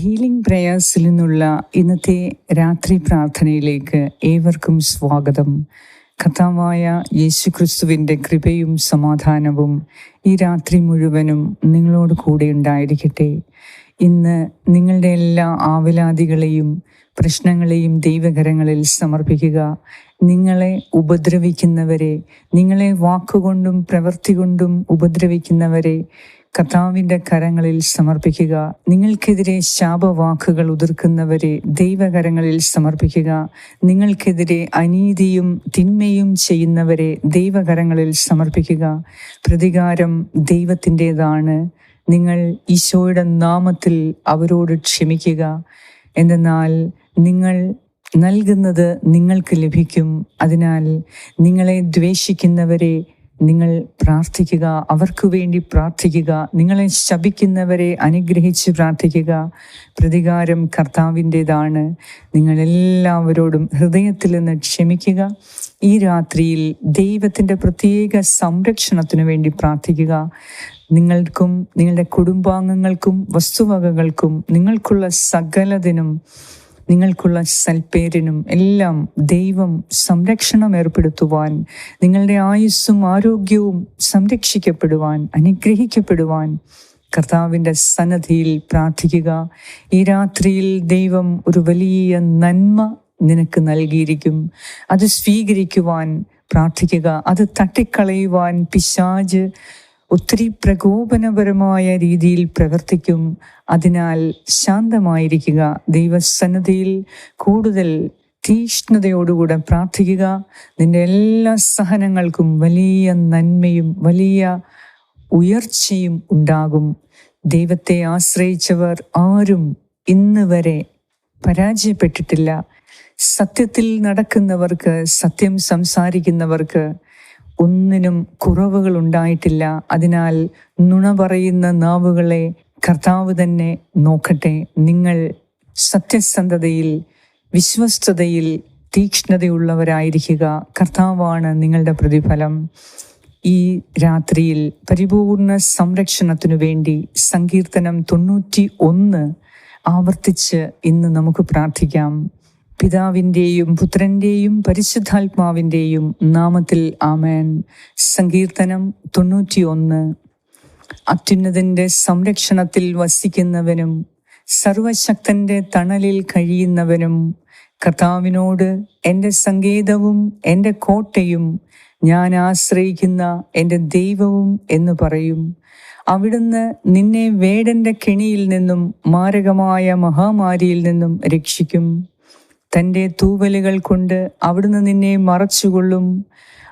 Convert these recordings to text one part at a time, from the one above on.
Healing പ്രേയേഴ്സിൽ നിന്നുള്ള ഇന്നത്തെ രാത്രി പ്രാർത്ഥനയിലേക്ക് ഏവർക്കും സ്വാഗതം. കഥാവായ യേശു ക്രിസ്തുവിന്റെ കൃപയും സമാധാനവും ഈ രാത്രി മുഴുവനും നിങ്ങളോട് കൂടെ ഉണ്ടായിരിക്കട്ടെ. ഇന്ന് നിങ്ങളുടെ എല്ലാ ആവലാതികളെയും പ്രശ്നങ്ങളെയും ദൈവകരങ്ങളിൽ സമർപ്പിക്കുക. നിങ്ങളെ ഉപദ്രവിക്കുന്നവരെ നിങ്ങളെ വാക്കുകൊണ്ടും പ്രവൃത്തി കൊണ്ടും ഉപദ്രവിക്കുന്നവരെ കർത്താവിന്റെ കരങ്ങളിൽ സമർപ്പിക്കുക. നിങ്ങൾക്കെതിരെ ശാപവാക്കുകൾ ഉതിർക്കുന്നവരെ ദൈവകരങ്ങളിൽ സമർപ്പിക്കുക. നിങ്ങൾക്കെതിരെ അനീതിയും തിന്മയും ചെയ്യുന്നവരെ ദൈവകരങ്ങളിൽ സമർപ്പിക്കുക. പ്രതികാരം ദൈവത്തിന്റെതാണ്. നിങ്ങൾ ഈശോയുടെ നാമത്തിൽ അവരോട് ക്ഷമിക്കുക. എന്നാൽ നിങ്ങൾ നൽകുന്നത് നിങ്ങൾക്ക് ലഭിക്കും. അതിനാൽ നിങ്ങളെ ദ്വേഷിക്കുന്നവരെ നിങ്ങൾ പ്രാർത്ഥിക്കുക അവർക്ക് വേണ്ടി പ്രാർത്ഥിക്കുക നിങ്ങളെ ശപിക്കുന്നവരെ അനുഗ്രഹിച്ച് പ്രാർത്ഥിക്കുക. പ്രതികാരം കർത്താവിന്റെതാണ്. നിങ്ങളെല്ലാവരോടും ഹൃദയത്തിൽ നിന്ന് ക്ഷമിക്കുക. ഈ രാത്രിയിൽ ദൈവത്തിന്റെ പ്രത്യേക സംരക്ഷണത്തിനു വേണ്ടി പ്രാർത്ഥിക്കുക. നിങ്ങൾക്കും നിങ്ങളുടെ കുടുംബാംഗങ്ങൾക്കും വസ്തുവകകൾക്കും നിങ്ങൾക്കുള്ള സകലതിനും നിങ്ങൾക്കുള്ള സൽപ്പേരിനും എല്ലാം ദൈവം സംരക്ഷണം ഏർപ്പെടുത്തുവാൻ നിങ്ങളുടെ ആയുസ്സും ആരോഗ്യവും സംരക്ഷിക്കപ്പെടുവാൻ അനുഗ്രഹിക്കപ്പെടുവാൻ കർത്താവിന്റെ സന്നദ്ധിയിൽ പ്രാർത്ഥിക്കുക. ഈ രാത്രിയിൽ ദൈവം ഒരു വലിയ നന്മ നിനക്ക് നൽകിയിരിക്കും. അത് സ്വീകരിക്കുവാൻ പ്രാർത്ഥിക്കുക. അത് തട്ടിക്കളയുവാൻ പിശാജ് ഒത്തിരി പ്രകോപനപരമായ രീതിയിൽ പ്രവർത്തിക്കും. അതിനാൽ ശാന്തമായിരിക്കുക. ദൈവസന്നദ്ധിയിൽ കൂടുതൽ തീഷ്ണതയോടുകൂടെ പ്രാർത്ഥിക്കുക. നിന്റെ എല്ലാ സഹനങ്ങൾക്കും വലിയ നന്മയും വലിയ ഉയർച്ചയും ഉണ്ടാകും. ദൈവത്തെ ആശ്രയിച്ചവർ ആരും ഇന്ന് വരെ പരാജയപ്പെട്ടിട്ടില്ല. സത്യത്തിൽ നടക്കുന്നവർക്ക് സത്യം സംസാരിക്കുന്നവർക്ക് ഒന്നിനും കുറവുകൾ ഉണ്ടായിട്ടില്ല അതിനാൽ നുണ പറയുന്ന നാവുകളെ കർത്താവ് തന്നെ നോക്കട്ടെ. നിങ്ങൾ സത്യസന്ധതയിൽ വിശ്വസ്തതയിൽ തീക്ഷ്ണതയുള്ളവരായിരിക്കുക. കർത്താവാണ് നിങ്ങളുടെ പ്രതിഫലം. ഈ രാത്രിയിൽ പരിപൂർണ സംരക്ഷണത്തിനു വേണ്ടി സങ്കീർത്തനം തൊണ്ണൂറ്റി ഒന്ന് ആവർത്തിച്ച് ഇന്ന് നമുക്ക് പ്രാർത്ഥിക്കാം. പിതാവിന്റെയും പുത്രന്റെയും പരിശുദ്ധാത്മാവിന്റെയും നാമത്തിൽ ആമേൻ. സങ്കീർത്തനം തൊണ്ണൂറ്റി ഒന്ന് അത്യുന്നതിന്റെ സംരക്ഷണത്തിൽ വസിക്കുന്നവനും സർവശക്തന്റെ തണലിൽ കഴിയുന്നവനും കർത്താവിനോട് എന്റെ സങ്കേതവും എന്റെ കോട്ടയും ഞാൻ ആശ്രയിക്കുന്ന എന്റെ ദൈവവും എന്ന് പറയും. അവിടുന്ന് നിന്നെ വേടന്റെ കെണിയിൽ നിന്നും മാരകമായ മഹാമാരിയിൽ നിന്നും രക്ഷിക്കും. തന്റെ തൂവലുകൾ കൊണ്ട് അവിടുന്ന് നിന്നെ മറച്ചുകൊള്ളും.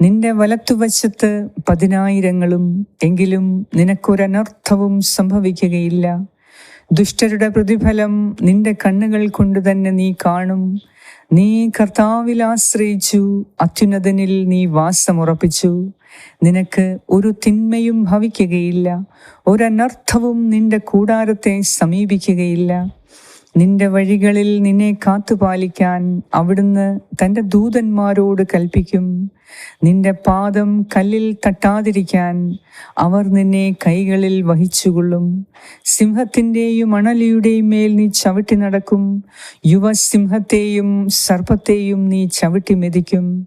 നിന്റെ വലത്തുവശത്ത് പതിനായിരങ്ങളും എങ്കിലും നിനക്കൊരനർത്ഥവും സംഭവിക്കുകയില്ല. ദുഷ്ടരുടെ പ്രതിഫലം നിന്റെ കണ്ണുകൾ കൊണ്ട് തന്നെ നീ കാണും. നീ കർത്താവിൽ ആശ്രയിച്ചു അത്യുന്നതനിൽ നീ വാസമുറപ്പിച്ചു. നിനക്ക് ഒരു തിന്മയും ഭവിക്കുകയില്ല. ഒരനർത്ഥവും നിന്റെ കൂടാരത്തെ സമീപിക്കുകയില്ല. നിന്റെ വഴികളിൽ നിന്നെ കാത്തുപാലിക്കാൻ അവിടുന്ന് തന്റെ ദൂതന്മാരോട് കൽപ്പിക്കും. നിന്റെ പാദം കല്ലിൽ തട്ടാതിരിക്കാൻ അവർ നിന്നെ കൈകളിൽ വഹിച്ചുകൊള്ളും. സിംഹത്തിന്റെയും അണലിയുടെയും മേൽ നീ ചവിട്ടി നടക്കും. യുവസിംഹത്തെയും സർപ്പത്തെയും നീ ചവിട്ടി മെതിക്കും.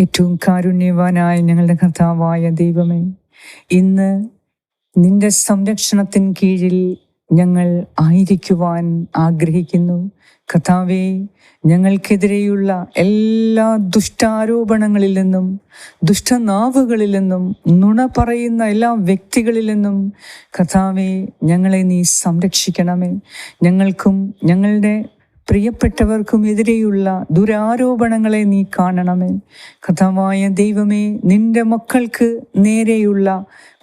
ഏറ്റവും കാരുണ്യവാനായ ഞങ്ങളുടെ കർത്താവായ ദൈവമേ ഇന്ന് നിന്റെ സംരക്ഷണത്തിൻ കീഴിൽ ഞങ്ങൾ ആയിരിക്കുവാൻ ആഗ്രഹിക്കുന്നു. കർത്താവേ ഞങ്ങൾക്കെതിരെയുള്ള എല്ലാ ദുഷ്ടാരോപണങ്ങളിൽ നിന്നും ദുഷ്ടനാവുകളിൽ നിന്നും നുണ പറയുന്ന എല്ലാ വ്യക്തികളിൽ നിന്നും കഥാവെ ഞങ്ങളെ നീ സംരക്ഷിക്കണമേ. ഞങ്ങൾക്കും ഞങ്ങളുടെ പ്രിയപ്പെട്ടവർക്കും എതിരെയുള്ള ദുരാരോപണങ്ങളെ നീ കാണണമേ. കഥമായ ദൈവമേ നിന്റെ മക്കൾക്ക് നേരെയുള്ള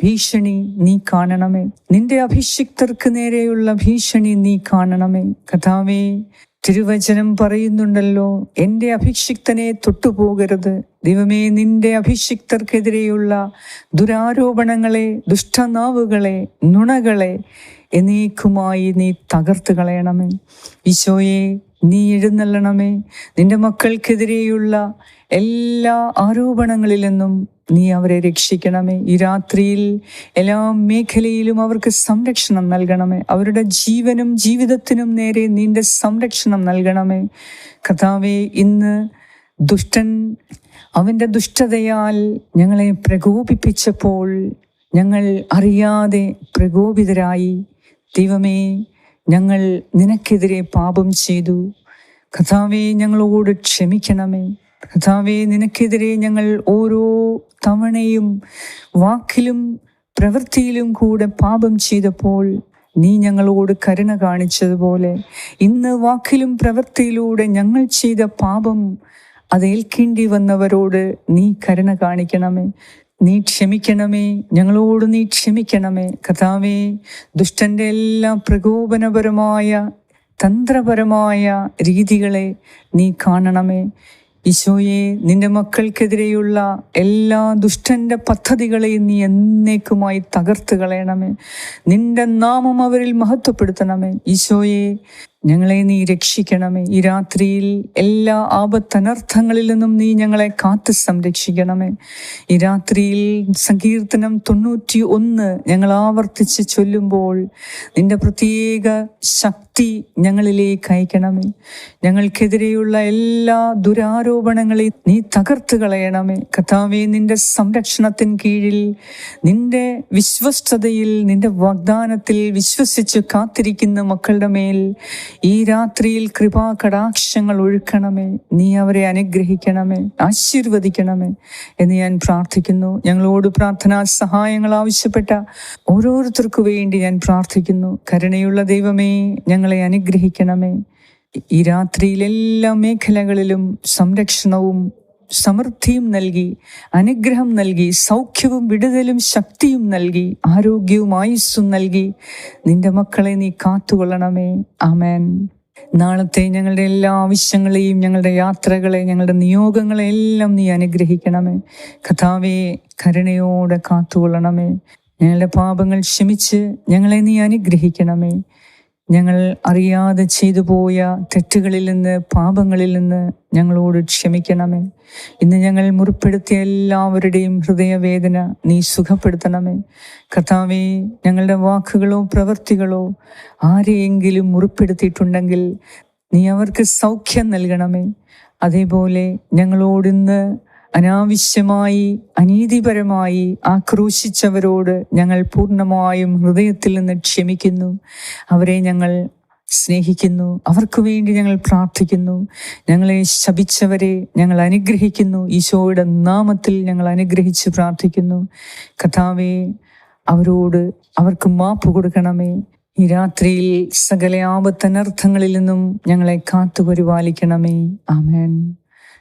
ഭീഷണി നീ കാണണമേ. നിന്റെ അഭിഷിക്തർക്ക് നേരെയുള്ള ഭീഷണി നീ കാണണമേ. കഥാവേ തിരുവചനം പറയുന്നുണ്ടല്ലോ എന്റെ അഭിഷിക്തനെ തൊട്ടുപോകരുത്. ദൈവമേ നിന്റെ അഭിഷിക്തർക്കെതിരെയുള്ള ദുരാരോപണങ്ങളെ ദുഷ്ടനാവുകളെ നുണകളെ എന്നേക്കുമായി നീ തകർത്ത് കളയണമേ. ഈശോയെ നീ എഴുന്നള്ളണമേ. നിന്റെ മക്കൾക്കെതിരെയുള്ള എല്ലാ ആരോപണങ്ങളിൽ നിന്നും നീ അവരെ രക്ഷിക്കണമേ. ഈ രാത്രിയിൽ എല്ലാ മേഖലയിലും അവർക്ക് സംരക്ഷണം നൽകണമേ. അവരുടെ ജീവനും ജീവിതത്തിനും നേരെ നിന്റെ സംരക്ഷണം നൽകണമേ. കഥാവെ ഇന്ന് ദുഷ്ടൻ അവന്റെ ദുഷ്ടതയാൽ ഞങ്ങളെ പ്രകോപിപ്പിച്ചപ്പോൾ ഞങ്ങൾ അറിയാതെ പ്രകോപിതരായി ദൈവമേ ഞങ്ങൾ നിനക്കെതിരെ പാപം ചെയ്തു. കഥാവെ ഞങ്ങളോട് ക്ഷമിക്കണമേ. കഥാവെ നിനക്കെതിരെ ഞങ്ങൾ ഓരോ തവണയും വാക്കിലും പ്രവൃത്തിയിലും കൂടെ പാപം ചെയ്തപ്പോൾ നീ ഞങ്ങളോട് കരുണ കാണിച്ചതുപോലെ ഇന്ന് വാക്കിലും പ്രവൃത്തിയിലൂടെ ഞങ്ങൾ ചെയ്ത പാപം അതേൽക്കേണ്ടി വന്നവരോട് നീ കരുണ കാണിക്കണമേ. നീ ക്ഷമിക്കണമേ ഞങ്ങളോട് നീ ക്ഷമിക്കണമേ. കഥാവേ ദുഷ്ടന്റെ എല്ലാ പ്രകോപനപരമായ തന്ത്രപരമായ രീതികളെ നീ കാണണമേ. ഈശോയെ നിന്റെ മക്കൾക്കെതിരെയുള്ള എല്ലാ ദുഷ്ടന്റെ പദ്ധതികളെയും നീ എന്നേക്കുമായി തകർത്ത് കളയണമേ. നിന്റെ നാമം അവരിൽ മഹത്വപ്പെടുത്തണമേ. ഈശോയെ ഞങ്ങളെ നീ രക്ഷിക്കണമേ. ഈ രാത്രിയിൽ എല്ലാ ആപത്തനർത്ഥങ്ങളിൽ നിന്നും നീ ഞങ്ങളെ കാത്തു സംരക്ഷിക്കണമേ. ഈ രാത്രിയിൽ സങ്കീർത്തനം തൊണ്ണൂറ്റി ഒന്ന് ഞങ്ങൾ ആവർത്തിച്ച് ചൊല്ലുമ്പോൾ നിന്റെ പ്രത്യേക ശക്തി ഞങ്ങളിലേക്ക് അയക്കണമേ. ഞങ്ങൾക്കെതിരെയുള്ള എല്ലാ ദുരാരോപണങ്ങളെയും നീ തകർത്ത് കളയണമേ. കഥാവെ നിന്റെ സംരക്ഷണത്തിൻ കീഴിൽ നിന്റെ വിശ്വസ്തതയിൽ നിന്റെ വാഗ്ദാനത്തിൽ വിശ്വസിച്ച് കാത്തിരിക്കുന്ന മക്കളുടെ മേൽ ഈ രാത്രിയിൽ കൃപാകടാക്ഷങ്ങൾ ഒഴുക്കണമേ. നീ അവരെ അനുഗ്രഹിക്കണമേ ആശീർവദിക്കണമേ എന്ന് ഞാൻ പ്രാർത്ഥിക്കുന്നു. ഞങ്ങളോട് പ്രാർത്ഥനാ സഹായങ്ങൾ ആവശ്യപ്പെട്ട ഓരോരുത്തർക്കു വേണ്ടി ഞാൻ പ്രാർത്ഥിക്കുന്നു. കരുണയുള്ള ദൈവമേ ഞങ്ങളെ അനുഗ്രഹിക്കണമേ. ഈ രാത്രിയിൽ എല്ലാ മേഖലകളിലും സംരക്ഷണവും സമൃദ്ധിയും നൽകി അനുഗ്രഹം നൽകി സൗഖ്യവും വിടുതലും ശക്തിയും നൽകി ആരോഗ്യവും ആയുസ്സും നൽകി. നിന്റെ മക്കളെ നീ കാത്തുകൊള്ളണമേ. ആമേൻ. നാളത്തെ ഞങ്ങളുടെ എല്ലാ ആവശ്യങ്ങളെയും ഞങ്ങളുടെ യാത്രകളെ ഞങ്ങളുടെ നിയോഗങ്ങളെ എല്ലാം നീ അനുഗ്രഹിക്കണമേ. കഥാവെ കരുണയോടെ കാത്തുകൊള്ളണമേ. ഞങ്ങളുടെ പാപങ്ങൾ ക്ഷമിച്ച് ഞങ്ങളെ നീ അനുഗ്രഹിക്കണമേ. ഞങ്ങൾ അറിയാതെ ചെയ്തു പോയ തെറ്റുകളിൽ നിന്ന് പാപങ്ങളിൽ നിന്ന് ഞങ്ങളോട് ക്ഷമിക്കണമേ. ഇന്ന് ഞങ്ങൾ മുറിപ്പെടുത്തിയ എല്ലാവരുടെയും ഹൃദയവേദന നീ സുഖപ്പെടുത്തണമേ. കർത്താവെ ഞങ്ങളുടെ വാക്കുകളോ പ്രവൃത്തികളോ ആരെയെങ്കിലും മുറിപ്പെടുത്തിയിട്ടുണ്ടെങ്കിൽ നീ അവർക്ക് സൗഖ്യം നൽകണമേ. അതേപോലെ ഞങ്ങളോടിന്ന് അനാവശ്യമായി അനീതിപരമായി ആക്രോശിച്ചവരോട് ഞങ്ങൾ പൂർണമായും ഹൃദയത്തിൽ നിന്ന് ക്ഷമിക്കുന്നു. അവരെ ഞങ്ങൾ സ്നേഹിക്കുന്നു. അവർക്ക് വേണ്ടി ഞങ്ങൾ പ്രാർത്ഥിക്കുന്നു. ഞങ്ങളെ ശപിച്ചവരെ ഞങ്ങൾ അനുഗ്രഹിക്കുന്നു. ഈശോയുടെ നാമത്തിൽ ഞങ്ങൾ അനുഗ്രഹിച്ച് പ്രാർത്ഥിക്കുന്നു. കഥാവെ അവരോട് അവർക്ക് മാപ്പ് കൊടുക്കണമേ. ഈ രാത്രിയിൽ സകല ആപത്തനർത്ഥങ്ങളിൽ നിന്നും ഞങ്ങളെ കാത്തു പരിപാലിക്കണമേ ആമേൻ.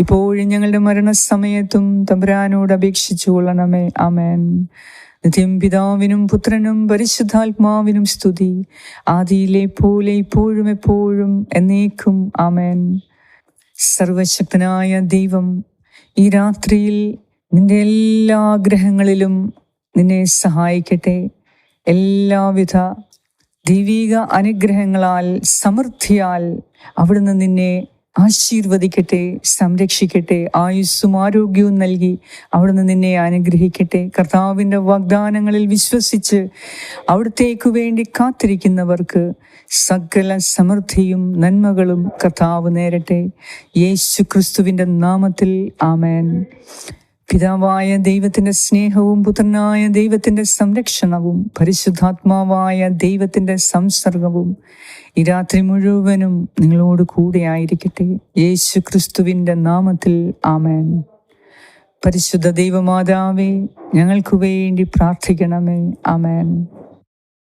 ഇപ്പോഴും ഞങ്ങളുടെ മരണസമയത്തും തമ്പുരാനോട് അപേക്ഷിച്ചു കൊള്ളണമേ. അമേൻ നിത്യം പിതാവിനും പുത്രനും പരിശുദ്ധാത്മാവിനും സ്തുതി. ആദിയിലെ പോലെ ഇപ്പോഴും എപ്പോഴും എന്നേക്കും. ആമേൻ. സർവശക്തനായ ദൈവം ഈ രാത്രിയിൽ നിന്റെ എല്ലാ ആഗ്രഹങ്ങളിലും നിന്നെ സഹായിക്കട്ടെ. എല്ലാവിധ ദൈവിക അനുഗ്രഹങ്ങളാൽ സമൃദ്ധിയാൽ അവിടുന്ന് നിന്നെ ആശീർവദിക്കട്ടെ സംരക്ഷിക്കട്ടെ ആയുസ്സും ആരോഗ്യവും നൽകി അവിടുന്ന് നിന്നെ അനുഗ്രഹിക്കട്ടെ. കർത്താവിന്റെ വാഗ്ദാനങ്ങളിൽ വിശ്വസിച്ച് അവിടത്തേക്കു വേണ്ടി കാത്തിരിക്കുന്നവർക്ക് സകല സമൃദ്ധിയും നന്മകളും കർത്താവ് നേരട്ടെ. യേശു ക്രിസ്തുവിന്റെ നാമത്തിൽ ആമേൻ. പിതാവായ ദൈവത്തിന്റെ സ്നേഹവും പുത്രനായ ദൈവത്തിന്റെ സംരക്ഷണവും പരിശുദ്ധാത്മാവായ ദൈവത്തിന്റെ സംസർഗവും ഈ രാത്രി മുഴുവനും നിങ്ങളോട് കൂടെ ആയിരിക്കട്ടെ. യേശു ക്രിസ്തുവിന്റെ നാമത്തിൽ ആമേൻ. പരിശുദ്ധ ദൈവമാതാവേ ഞങ്ങൾക്ക് വേണ്ടി പ്രാർത്ഥിക്കണമേ. ആമേൻ.